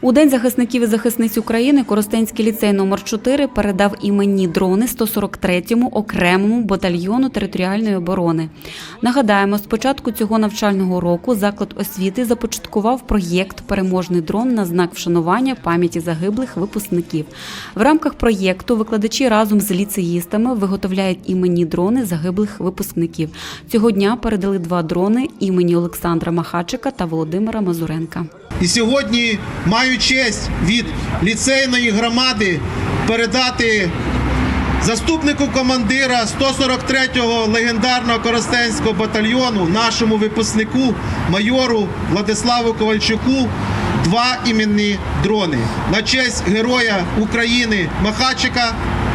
У День захисників і захисниць України Коростенський ліцей номер 4 передав іменні дрони 143-му окремому батальйону територіальної оборони. Нагадаємо, з початку цього навчального року заклад освіти започаткував проєкт Переможний дрон на знак вшанування пам'яті загиблих випускників. В рамках проєкту викладачі разом з ліцеїстами виготовляють іменні дрони загиблих випускників. Цього дня передали два дрони імені Олександра Махачика та Володимира Мазуренка. І сьогодні маю честь від ліцейної громади передати заступнику командира 143-го легендарного Коростенського батальйону, нашому випускнику, майору Владиславу Ковальчуку, два іменні дрони на честь Героя України Махачика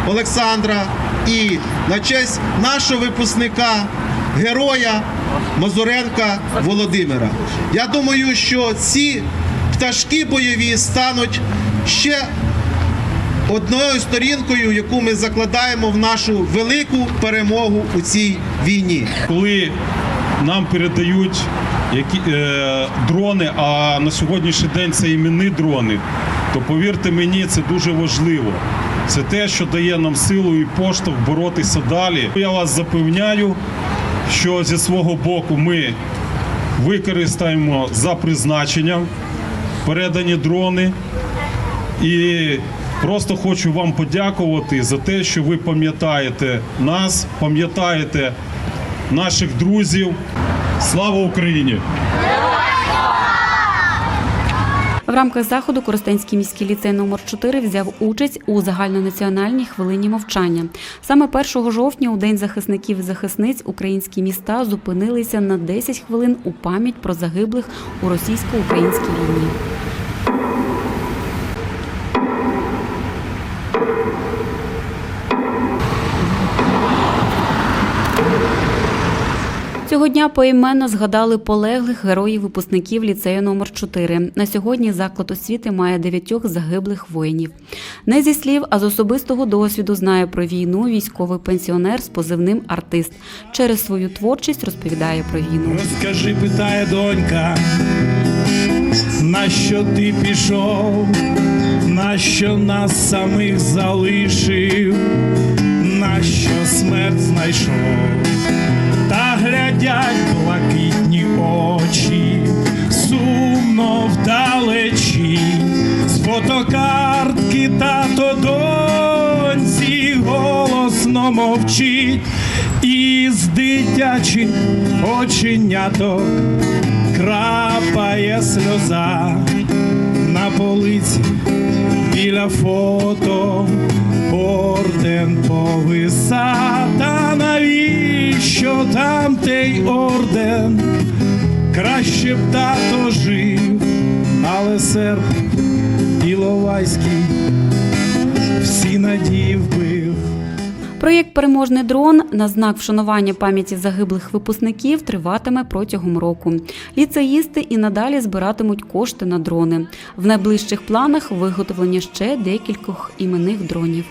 Олександра і на честь нашого випускника, героя Мазуренка Володимира. Я думаю, що ці пташки бойові стануть ще одною сторінкою, яку ми закладаємо в нашу велику перемогу у цій війні. коли нам передають які, е, дрони, а на сьогоднішній день це іменні дрони, то повірте мені, це дуже важливо. Це те, що дає нам силу і поштовх боротися далі. Я вас запевняю, що зі свого боку ми використаємо за призначенням передані дрони. І просто хочу вам подякувати за те, що ви пам'ятаєте нас, пам'ятаєте наших друзів. Слава Україні! В рамках заходу Коростенський міський ліцей номер 4 взяв участь у загальнонаціональній хвилині мовчання. Саме 1 жовтня, у День захисників і захисниць, українські міста зупинилися на 10 хвилин у пам'ять про загиблих у російсько-українській війні. Цього дня поіменно згадали полеглих героїв випускників ліцею номер 4 На сьогодні заклад освіти має дев'ятьох загиблих воїнів. Не зі слів, а з особистого досвіду знає про війну військовий пенсіонер з позивним артист. Через свою творчість розповідає про війну. Розкажи, питає донька, нащо ти пішов, нащо нас самих залишив, нащо смерть знайшов, доньці голосно мовчить, і з дитячих оченяток крапає сльоза на полиці біля фото орден повиса. Та навіщо там той орден? Краще б тато жив, але серп Іловайський всі надії вбив. Проєкт Переможний дрон на знак вшанування пам'яті загиблих випускників триватиме протягом року. Ліцеїсти і надалі збиратимуть кошти на дрони. В найближчих планах виготовлення ще декількох іменних дронів.